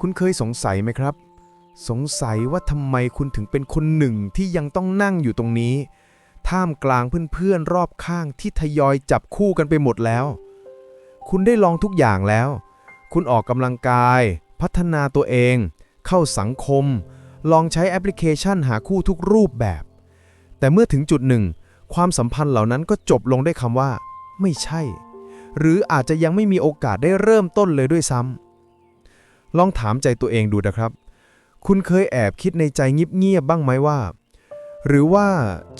คุณเคยสงสัยไหมครับ สงสัยว่าทำไมคุณถึงเป็นคนหนึ่งที่ยังต้องนั่งอยู่ตรงนี้ ท่ามกลางเพื่อนๆรอบข้างที่ทยอยจับคู่กันไปหมดแล้ว คุณได้ลองทุกอย่างแล้ว คุณออกกำลังกาย พัฒนาตัวเอง เข้าสังคม ลองใช้แอปพลิเคชันหาคู่ทุกรูปแบบ แต่เมื่อถึงจุดหนึ่ง ความสัมพันธ์เหล่านั้นก็จบลงด้วยคำว่า ไม่ใช่ หรืออาจจะยังไม่มีโอกาสได้เริ่มต้นเลยด้วยซ้ำ ลองถามใจตัวเองดูนะครับ คุณเคยแอบคิดในใจเงียบๆบ้างไหมว่า หรือว่า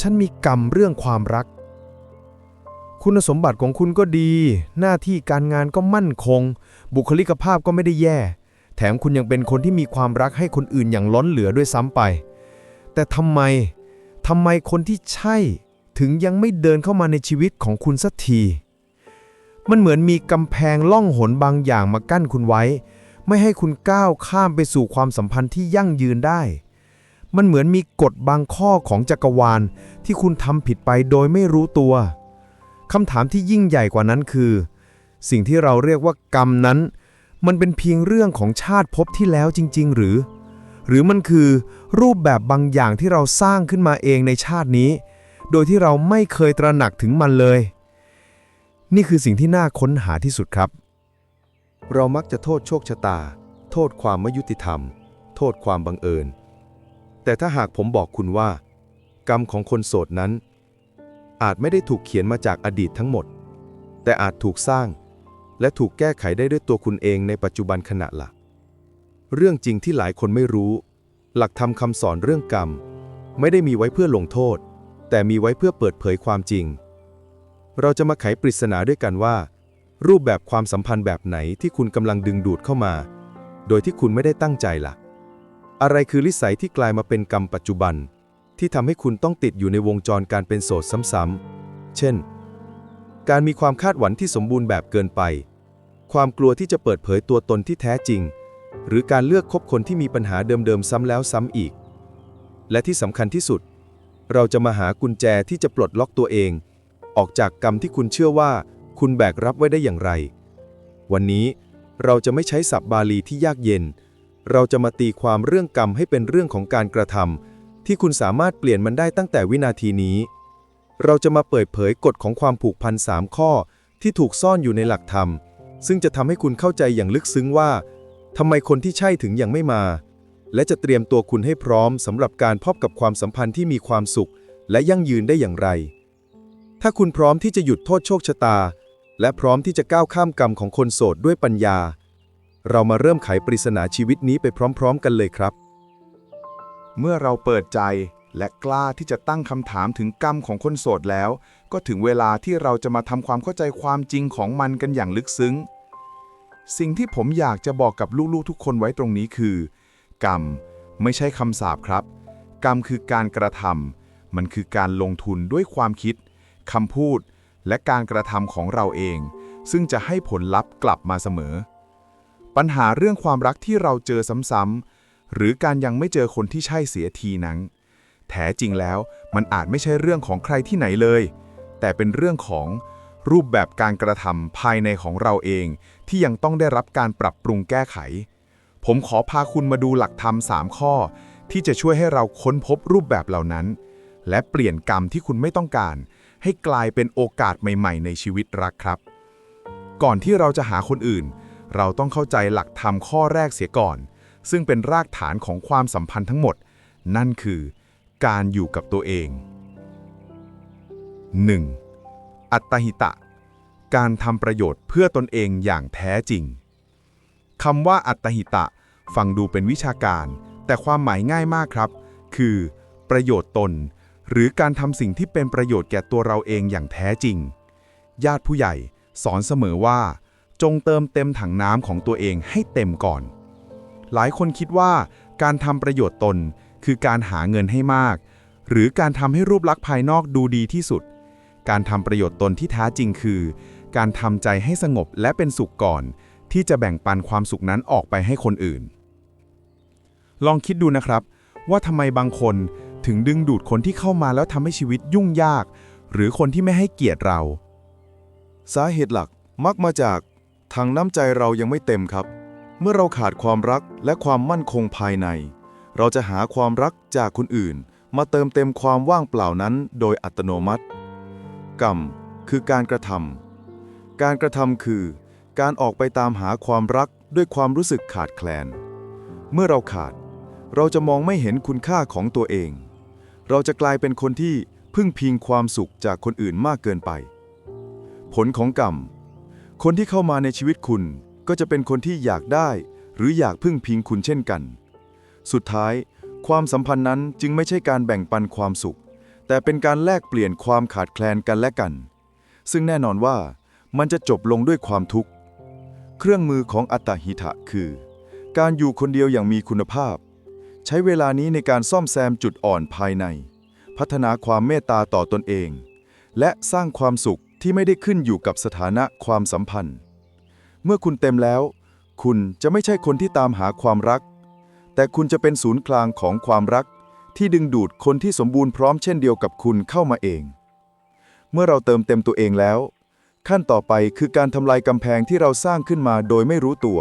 ฉันมีกรรมเรื่องความรัก คุณสมบัติของคุณก็ดี หน้าที่การงานก็มั่นคง บุคลิกภาพก็ไม่ได้แย่ แถมคุณยังเป็นคนที่มีความรักให้คนอื่นอย่างล้นเหลือด้วยซ้ำไป แต่ทำไมทำไมคนที่ใช่ถึงยังไม่เดินเข้ามาในชีวิตของคุณสักที มันเหมือนมีกำแพงล่องหนบางอย่างมากั้นคุณไว้ ไม่ให้คุณก้าวข้ามไปสู่ความสัมพันธ์ที่ยั่งยืนได้ มันเหมือนมีกฎบางข้อของจักรวาลที่คุณทำผิดไปโดยไม่รู้ตัวคำถามที่ยิ่งใหญ่กว่านั้นคือ สิ่งที่เราเรียกว่ากรรมนั้น มันเป็นเพียงเรื่องของชาติภพที่แล้วจริง ๆ หรือ หรือมันคือรูปแบบบางอย่างที่เราสร้างขึ้นมาเองในชาตินี้ โดยที่เราไม่เคยตระหนักถึงมันเลย นี่คือสิ่งที่น่าค้นหาที่สุดครับ เรามักจะโทษโชคชะตา โทษความไม่ยุติธรรม โทษความบังเอิญ แต่ถ้าหากผมบอกคุณว่า กรรมของคนโสดนั้น อาจไม่ได้ถูกเขียนมาจากอดีตทั้งหมด แต่อาจถูกสร้าง และถูกแก้ไขได้ด้วยตัวคุณเองในปัจจุบันขณะละเรื่องจริงที่หลายคนไม่รู้ หลักธรรมคำสอนเรื่องกรรม ไม่ได้มีไว้เพื่อลงโทษ แต่มีไว้เพื่อเปิดเผยความจริง เราจะมาไขปริศนาด้วยกันว่า รูปแบบความสัมพันธ์แบบไหนที่คุณกำลังดึงดูดเข้ามา โดยที่คุณไม่ได้ตั้งใจล่ะ อะไรคือลิสัยที่กลายมาเป็นกรรมปัจจุบัน ที่ทำให้คุณต้องติดอยู่ในวงจรการเป็นโสดซ้ำๆ เช่น การมีความคาดหวังที่สมบูรณ์แบบเกินไป ความกลัวที่จะเปิดเผยตัวตนที่แท้จริง หรือการเลือกคบคนที่มีปัญหาเดิมๆซ้ำแล้วซ้ำอีก และที่สำคัญที่สุด เราจะมาหากุญแจที่จะปลดล็อกตัวเอง ออกจากกรรมที่คุณเชื่อว่า คุณแบกรับไว้ได้อย่างไร วันนี้เราจะไม่ใช้ศัพท์บาลีที่ยากเย็น เราจะมาตีความเรื่องกรรมให้เป็นเรื่องของการกระทำที่คุณสามารถเปลี่ยนมันได้ตั้งแต่วินาทีนี้ เราจะมาเปิดเผยกฎของความผูกพันสามข้อที่ถูกซ่อนอยู่ในหลักธรรม ซึ่งจะทำให้คุณเข้าใจอย่างลึกซึ้งว่าทำไมคนที่ใช่ถึงยังไม่มา และจะเตรียมตัวคุณให้พร้อมสำหรับการพบกับความสัมพันธ์ที่มีความสุข และยั่งยืนได้อย่างไร ถ้าคุณพร้อมที่จะหยุดโทษโชคชะตา และพร้อมที่จะก้าวข้ามกรรมของคนโสดด้วยปัญญา เรามาเริ่มไขปริศนาชีวิตนี้ไปพร้อม ๆ กันเลยครับ เมื่อเราเปิดใจและกล้าที่จะตั้งคำถามถึงกรรมของคนโสดแล้ว ก็ถึงเวลาที่เราจะมาทำความเข้าใจความจริงของมันกันอย่างลึกซึ้ง สิ่งที่ผมอยากจะบอกกับลูกๆทุกคนไว้ตรงนี้คือ กรรมไม่ใช่คำสาปครับ กรรมคือการกระทำมันคือการลงทุนด้วยความคิดคำพูด และการกระทำของเราเอง ซึ่งจะให้ผลลัพธ์กลับมาเสมอ ปัญหาเรื่องความรักที่เราเจอซ้ำๆหรือการยังไม่เจอคนที่ใช่เสียทีนั้น แท้จริงแล้วมันอาจไม่ใช่เรื่องของใครที่ไหนเลย แต่เป็นเรื่องของรูปแบบการกระทำภายในของเราเอง ที่ยังต้องได้รับการปรับปรุงแก้ไข ผมขอพาคุณมาดูหลักธรรม 3 ข้อ ที่จะช่วยให้เราค้นพบรูปแบบเหล่านั้น และเปลี่ยนกรรมที่คุณไม่ต้องการ ให้กลายเป็นโอกาสใหม่ๆ ในชีวิตรักครับ ก่อนที่เราจะหาคนอื่น เราต้องเข้าใจหลักธรรมข้อแรกเสียก่อน ซึ่งเป็นรากฐานของความสัมพันธ์ทั้งหมด นั่นคือ การอยู่กับตัวเอง 1. อัตตหิตะ การทำประโยชน์เพื่อตนเองอย่างแท้จริงคำว่าอัตตหิตะ ฟังดูเป็นวิชาการ แต่ความหมายง่ายมากครับ คือ ประโยชน์ตน หรือการทำสิ่งที่เป็นประโยชน์แก่ตัวเราเองอย่างแท้จริง ญาติผู้ใหญ่สอนเสมอว่า จงเติมเต็มถังน้ำของตัวเองให้เต็มก่อน หลายคนคิดว่าการทำประโยชน์ตนคือการหาเงินให้มาก หรือการทำให้รูปลักษณ์ภายนอกดูดีที่สุด การทำประโยชน์ตนที่แท้จริงคือ การทำใจให้สงบและเป็นสุขก่อน ที่จะแบ่งปันความสุขนั้นออกไปให้คนอื่น ลองคิดดูนะครับ ว่าทำไมบางคน ถึงดึงดูดคนที่เข้ามาแล้วทำให้ชีวิตยุ่งยาก หรือคนที่ไม่ให้เกียรติเรา สาเหตุหลักมักมาจากทางน้ำใจเรายังไม่เต็มครับ เมื่อเราขาดความรักและความมั่นคงภายใน เราจะหาความรักจากคนอื่น มาเติมเต็มความว่างเปล่านั้นโดยอัตโนมัติ กรรมคือการกระทำการกระทำคือ การออกไปตามหาความรักด้วยความรู้สึกขาดแคลน เมื่อเราขาด เราจะมองไม่เห็นคุณค่าของตัวเอง เราจะกลายเป็นคนที่พึ่งพิงความสุขจากคนอื่นมากเกินไป ผลของกรรม คนที่เข้ามาในชีวิตคุณ ก็จะเป็นคนที่อยากได้ หรืออยากพึ่งพิงคุณเช่นกัน สุดท้าย ความสัมพันธ์นั้นจึงไม่ใช่การแบ่งปันความสุข แต่เป็นการแลกเปลี่ยนความขาดแคลนกันและกัน ซึ่งแน่นอนว่ามันจะจบลงด้วยความทุกข์ เครื่องมือของอัตตหิทะคือ การอยู่คนเดียวอย่างมีคุณภาพ ใช้เวลานี้ในการซ่อมแซมจุดอ่อนภายใน พัฒนาความเมตตาต่อตนเอง และสร้างความสุขที่ไม่ได้ขึ้นอยู่กับสถานะความสัมพันธ์ เมื่อคุณเต็มแล้ว คุณจะไม่ใช่คนที่ตามหาความรัก แต่คุณจะเป็นศูนย์กลางของความรัก ที่ดึงดูดคนที่สมบูรณ์พร้อมเช่นเดียวกับคุณเข้ามาเอง เมื่อเราเติมเต็มตัวเองแล้ว ขั้นต่อไปคือการทำลายกำแพงที่เราสร้างขึ้นมาโดยไม่รู้ตัว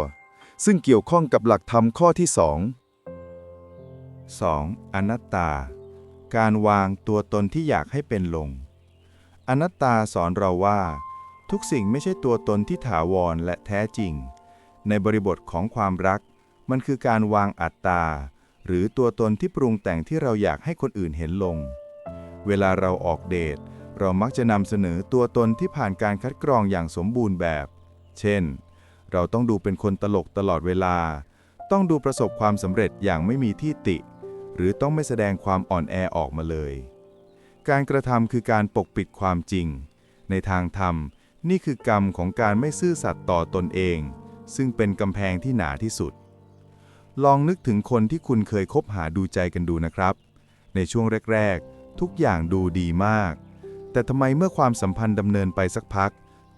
ซึ่งเกี่ยวข้องกับหลักธรรมข้อที่สอง 2. อนัตตา การวางตัวตนที่อยากให้เป็นลง อนัตตาสอนเราว่า ทุกสิ่งไม่ใช่ตัวตนที่ถาวรและแท้จริง ในบริบทของความรัก มันคือการวางอัตตา หรือตัวตนที่ปรุงแต่งที่เราอยากให้คนอื่นเห็นลง เวลาเราออกเดท เรามักจะนำเสนอตัวตนที่ผ่านการคัดกรองอย่างสมบูรณ์แบบ เช่น เราต้องดูเป็นคนตลกตลอดเวลา ต้องดูประสบความสำเร็จอย่างไม่มีที่ติ หรือต้องไม่แสดงความอ่อนแอออกมาเลย การกระทำคือการปกปิดความจริง ในทางธรรม นี่คือกรรมของการไม่ซื่อสัตย์ต่อตนเอง ซึ่งเป็นกำแพงที่หนาที่สุด ลองนึกถึงคนที่คุณเคยคบหาดูใจกันดูนะครับ ในช่วงแรก ๆ ทุกอย่างดูดีมาก แต่ทำไมเมื่อความสัมพันธ์ดำเนินไปสักพัก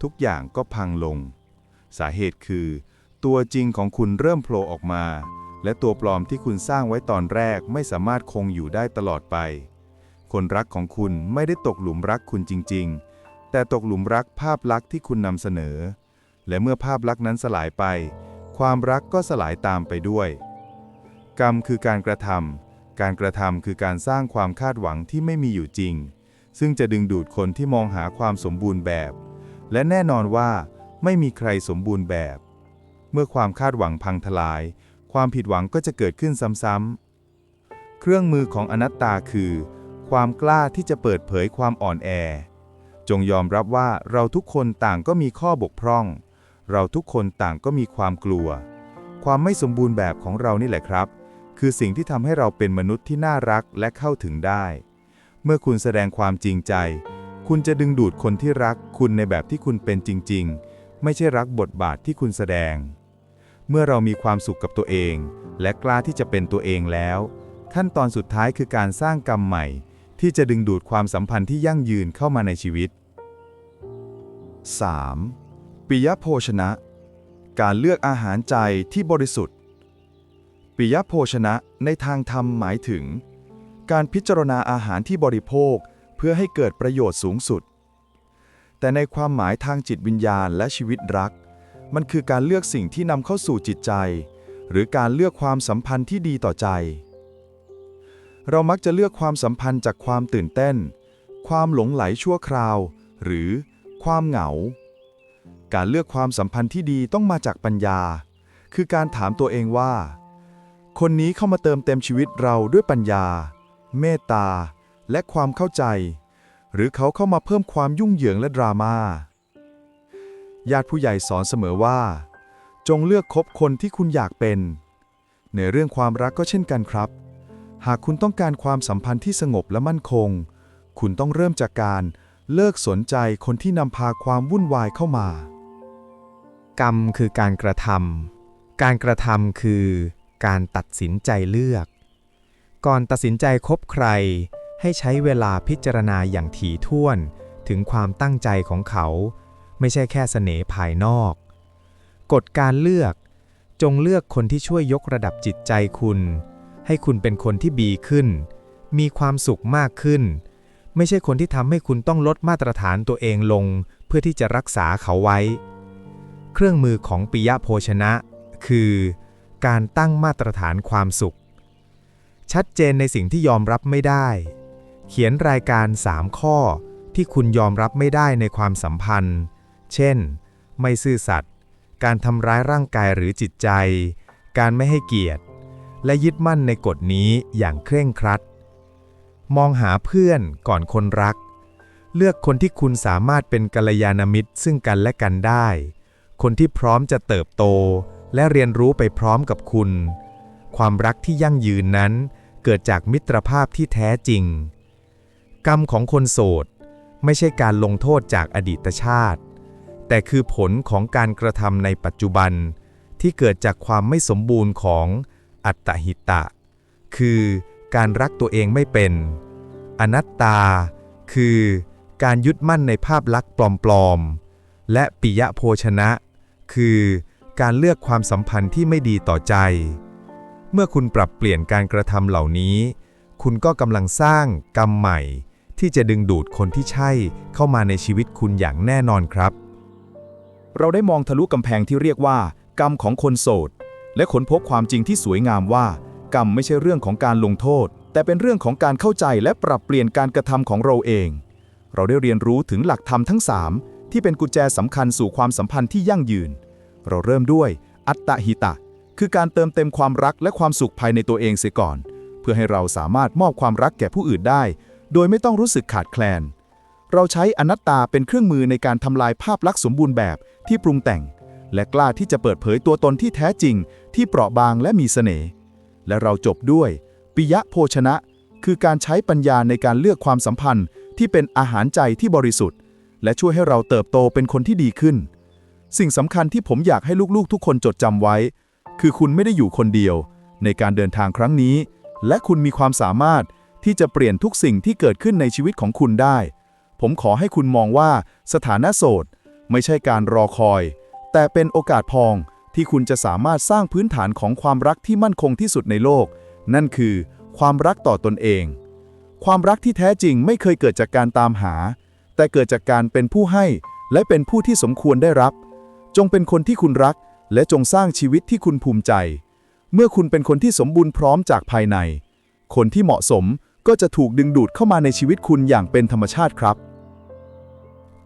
ทุกอย่างก็พังลง สาเหตุคือ ตัวจริงของคุณเริ่มโผล่ออกมา และตัวปลอมที่คุณสร้างไว้ตอนแรกไม่สามารถคงอยู่ได้ตลอดไป คนรักของคุณไม่ได้ตกหลุมรักคุณจริง ๆ แต่ตกหลุมรักภาพลักษณ์ที่คุณนำเสนอ และเมื่อภาพลักษณ์นั้นสลายไป ความรักก็สลายตามไปด้วย กรรมคือการกระทำการกระทำคือการสร้างความคาดหวังที่ไม่มีอยู่จริง ซึ่งจะดึงดูดคนที่มองหาความสมบูรณ์แบบ และแน่นอนว่า ไม่มีใครสมบูรณ์แบบ เมื่อความคาดหวังพังทลาย ความผิดหวังก็จะเกิดขึ้นซ้ำๆ เครื่องมือของอนัตตาคือ ความกล้าที่จะเปิดเผยความอ่อนแอ จงยอมรับว่าเราทุกคนต่างก็มีข้อบกพร่อง เราทุกคนต่างก็มีความกลัว ความไม่สมบูรณ์แบบของเรานี่แหละครับ คือสิ่งที่ทำให้เราเป็นมนุษย์ที่น่ารักและเข้าถึงได้ เมื่อคุณแสดงความจริงใจ คุณจะดึงดูดคนที่รักคุณในแบบที่คุณเป็นจริง ๆ ไม่ใช่รักบทบาทที่คุณแสดง เมื่อเรามีความสุขกับตัวเอง และกล้าที่จะเป็นตัวเองแล้ว ขั้นตอนสุดท้ายคือการสร้างกรรมใหม่ ที่จะดึงดูดความสัมพันธ์ที่ยั่งยืนเข้ามาในชีวิต 3. ปิยโภชนะ การเลือกอาหารใจที่บริสุทธิ์ ปิยโภชนะในทางธรรมหมายถึง การพิจารณาอาหารที่บริโภคเพื่อให้เกิดประโยชน์สูงสุด แต่ในความหมายทางจิตวิญญาณและชีวิตรัก มันคือการเลือกสิ่งที่นำเข้าสู่จิตใจ หรือการเลือกความสัมพันธ์ที่ดีต่อใจ เรามักจะเลือกความสัมพันธ์จากความตื่นเต้น ความหลงไหลชั่วคราว หรือความเหงา การเลือกความสัมพันธ์ที่ดีต้องมาจากปัญญา คือการถามตัวเองว่า คนนี้เข้ามาเติมเต็มชีวิตเราด้วยปัญญา เมตตา และความเข้าใจ หรือเขาเข้ามาเพิ่มความยุ่งเหยิงและดราม่า ญาติผู้ใหญ่สอนเสมอว่า จงเลือกคบคนที่คุณอยากเป็น ในเรื่องความรักก็เช่นกันครับ หากคุณต้องการความสัมพันธ์ที่สงบและมั่นคง คุณต้องเริ่มจากการเลิกสนใจคนที่นำพาความวุ่นวายเข้ามา กรรมคือการกระทำการกระทำคือการตัดสินใจเลือก ก่อนตัดสินใจคบใคร ให้ใช้เวลาพิจารณาอย่างถี่ถ้วนถึงความตั้งใจของเขา ไม่ใช่แค่เสน่ห์ภายนอก กฎการเลือก จงเลือกคนที่ช่วยยกระดับจิตใจคุณ ให้คุณเป็นคนที่ดีขึ้น มีความสุขมากขึ้น ไม่ใช่คนที่ทำให้คุณต้องลดมาตรฐานตัวเองลง เพื่อที่จะรักษาเขาไว้ เครื่องมือของปิยะโภชนะ คือ การตั้งมาตรฐานความสุข ชัดเจนในสิ่งที่ยอมรับไม่ได้ เขียนรายการ 3 ข้อที่คุณยอมรับไม่ได้ในความสัมพันธ์ เช่น ไม่ซื่อสัตย์ การทำร้ายร่างกายหรือจิตใจ การไม่ให้เกียรติ และยึดมั่นในกฎนี้อย่างเคร่งครัด มองหาเพื่อนก่อนคนรัก เลือกคนที่คุณสามารถเป็นกัลยาณมิตรซึ่งกันและกันได้ คนที่พร้อมจะเติบโต และเรียนรู้ไปพร้อมกับคุณ ความรักที่ยั่งยืนนั้น เกิดจากมิตรภาพที่แท้จริง กรรมของคนโสดไม่ใช่การลงโทษจากอดีตชาติ แต่คือผลของการกระทำในปัจจุบัน ที่เกิดจากความไม่สมบูรณ์ของอัตตหิตะ คือการรักตัวเองไม่เป็น อนัตตา คือการยึดมั่นในภาพลักษณ์ปลอมๆ และปิยะโภชนะ คือการเลือกความสัมพันธ์ที่ไม่ดีต่อใจ เมื่อคุณปรับเปลี่ยนการกระทำเหล่านี้ คุณก็กำลังสร้างกรรมใหม่ ที่จะดึงดูดคนที่ใช่เข้ามาในชีวิตคุณอย่างแน่นอนครับ เราได้มองทะลุกำแพงที่เรียกว่า กรรมของคนโสด และค้นพบความจริงที่สวยงามว่า กรรมไม่ใช่เรื่องของการลงโทษ แต่เป็นเรื่องของการเข้าใจและปรับเปลี่ยนการกระทำของเราเอง เราได้เรียนรู้ถึงหลักธรรมทั้ง 3 ที่เป็นกุญแจสำคัญสู่ความสัมพันธ์ที่ยั่งยืน เราเริ่มด้วย อัตตหิตะ คือการเติมเต็มความรักและความสุขภายในตัวเองเสียก่อน เพื่อให้เราสามารถมอบความรักแก่ผู้อื่นได้ โดยไม่ต้องรู้สึกขาดแคลน เราใช้อนัตตาเป็นเครื่องมือในการทำลายภาพลักษณ์สมบูรณ์แบบที่ปรุงแต่ง และกล้าที่จะเปิดเผยตัวตนที่แท้จริง ที่เปราะบางและมีเสน่ห์และเราจบด้วย ปิยะโภชนะ คือการใช้ปัญญาในการเลือกความสัมพันธ์ที่เป็นอาหารใจที่บริสุทธิ์ และช่วยให้เราเติบโตเป็นคนที่ดีขึ้น สิ่งสำคัญที่ผมอยากให้ลูกๆ ทุกคนจดจำไว้ คือคุณไม่ได้อยู่คนเดียว ในการเดินทางครั้งนี้ และคุณมีความสามารถที่จะเปลี่ยนทุกสิ่งที่เกิดขึ้นในชีวิตของคุณได้ ผมขอให้คุณมองว่าสถานะโสด ไม่ใช่การรอคอย แต่เป็นโอกาสพองที่คุณจะสามารถสร้างพื้นฐานของความรักที่มั่นคงที่สุดในโลก นั่นคือ ความรักต่อตนเอง ความรักที่แท้จริงไม่เคยเกิดจากการตามหา แต่เกิดจากการเป็นผู้ให้ และเป็นผู้ที่สมควรได้รับ จงเป็นคนที่คุณรัก และจงสร้างชีวิตที่คุณภูมิใจ เมื่อคุณเป็นคนที่สมบูรณ์พร้อมจากภายใน คนที่เหมาะสมก็จะถูกดึงดูดเข้ามาในชีวิตคุณอย่างเป็นธรรมชาติครับ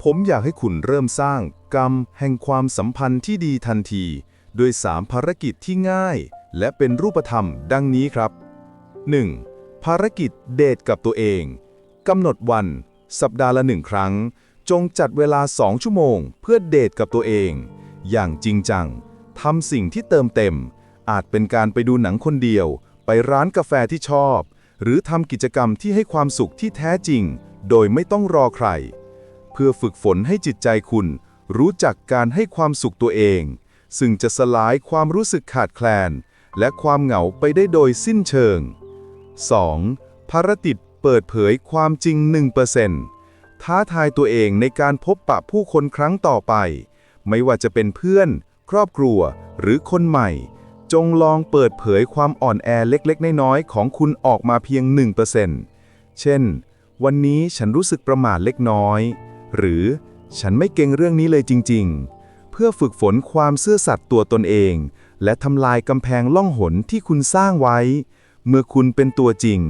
ผมอยากให้คุณเริ่มสร้างกรรมแห่งความสัมพันธ์ที่ดีทันทีด้วยสามภารกิจที่ง่าย และเป็นรูปธรรมดังนี้ครับ 1. ภารกิจเดทกับตัวเองกำหนดวัน สัปดาห์ละหนึ่งครั้ง จงจัดเวลา 2 ชั่วโมง เพื่อเดทกับตัวเอง อย่างจริงจังทำสิ่งที่เติมเต็ม อาจเป็นการไปดูหนังคนเดียว ไปร้านกาแฟที่ชอบ หรือทำกิจกรรมที่ให้ความสุขที่แท้จริง โดยไม่ต้องรอใคร เพื่อฝึกฝนให้จิตใจคุณ รู้จักการให้ความสุขตัวเอง ซึ่งจะสลายความรู้สึกขาดแคลน และความเหงาไปได้โดยสิ้นเชิง 2. ภารติดเปิดเผยความจริง 1%ท้าทายตัวเองในการพบปะผู้คนครั้งต่อไป ไม่ว่าจะเป็นเพื่อน ครอบครัว หรือคนใหม่ จงลองเปิดเผยความอ่อนแอเล็กๆ น้อยๆ ของคุณออกมาเพียง 1%เช่น วันนี้ฉันรู้สึกประมาทเล็กน้อย หรือฉันไม่เก่งเรื่องนี้เลยจริง ๆ เพื่อฝึกฝนความซื่อสัตย์ตัวตนเอง และทำลายกำแพงล่องหนที่คุณสร้างไว้ เมื่อคุณเป็นตัวจริง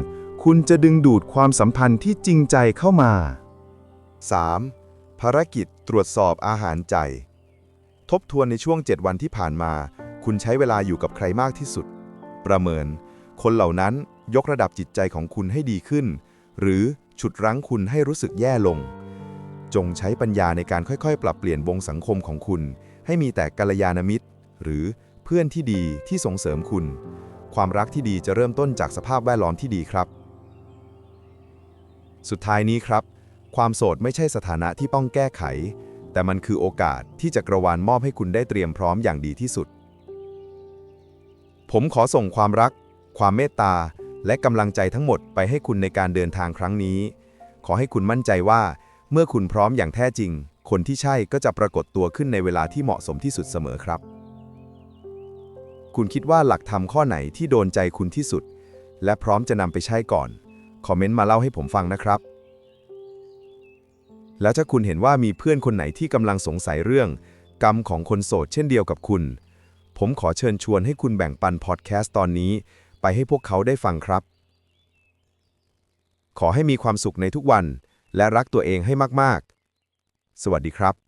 คุณจะดึงดูดความสัมพันธ์ที่จริงใจเข้ามา 3. ภารกิจตรวจสอบอาหารใจ ทบทวนในช่วง 7 วันที่ผ่านมา คุณใช้เวลาอยู่กับใครมากที่สุด ประเมิน คนเหล่านั้นยกระดับจิตใจของคุณให้ดีขึ้น หรือฉุดรั้งคุณให้รู้สึกแย่ลง จงใช้ปัญญาในการค่อยๆ ปรับเปลี่ยนวงสังคมของคุณ ให้มีแต่กัลยาณมิตร หรือเพื่อนที่ดีที่ส่งเสริมคุณ ความรักที่ดีจะเริ่มต้นจากสภาพแวดล้อมที่ดีครับ สุดท้ายนี้ครับ ความโสดไม่ใช่สถานะที่ต้องแก้ไข แต่มันคือโอกาสที่จักรวาลมอบให้คุณได้เตรียมพร้อมอย่างดีที่สุด ผมขอส่งความรัก ความเมตตา และกำลังใจทั้งหมดไปให้คุณในการเดินทางครั้งนี้ ขอให้คุณมั่นใจว่า เมื่อคุณพร้อมอย่างแท้จริง คนที่ใช่ก็จะปรากฏตัวขึ้นในเวลาที่เหมาะสมที่สุดเสมอครับ คุณคิดว่าหลักธรรมข้อไหนที่โดนใจคุณที่สุด และพร้อมจะนำไปใช้ก่อน คอมเมนต์มาเล่าให้ผมฟังนะครับ แล้วถ้าคุณเห็นว่ามีเพื่อนคนไหนที่กำลังสงสัยเรื่อง กรรมของคนโสดเช่นเดียวกับคุณ ผมขอเชิญชวนให้คุณแบ่งปันพอดแคสต์ตอนนี้ ไปให้พวกเขาได้ฟังครับ ขอให้มีความสุขในทุกวัน และรักตัวเองให้มากๆ สวัสดีครับ